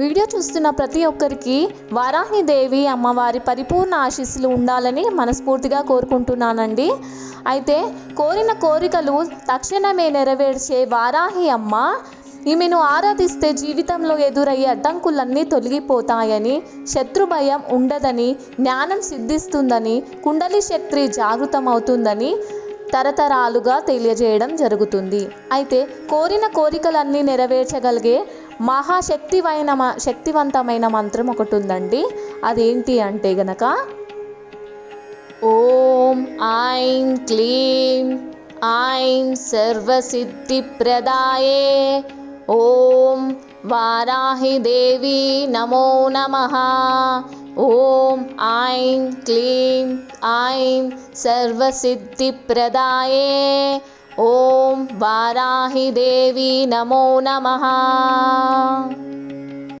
Video చూస్తున్న ప్రతి ఒక్కరికి వారాహిదేవి అమ్మవారి పరిపూర్ణ ఆశీస్సులు ఉండాలని మనస్ఫూర్తిగా కోరుకుంటున్నానండి. అయితే కోరిన కోరికలు తక్షణమే నెరవేర్చే వారాహి అమ్మ ఈమెను ఆరాధిస్తే జీవితంలో ఎదురయ్యే అడ్డంకులన్నీ తొలగిపోతాయని శత్రు భయం ఉండదని జ్ఞానం సిద్ధిస్తుందని కుండలి శక్తి జాగృతమవుతుందని తరతరాలుగా తెలియజేయడం జరుగుతుంది. అయితే కోరిన కోరికలన్నీ నెరవేర్చగలిగే మహాశక్తివైన మ- శక్తివంతమైన మంత్రం ఒకటి ఉందండి అదేంటి అంటే గనక ఓం ఐం క్లీం ఐం సర్వసిద్ధిప్రదాయే ఓం వారాహిదేవి నమో నమ ఓం ఐం క్లీం ఐం సర్వసిద్ధిప్రదాయే ॐ वाराहिदेवी नमो नमः।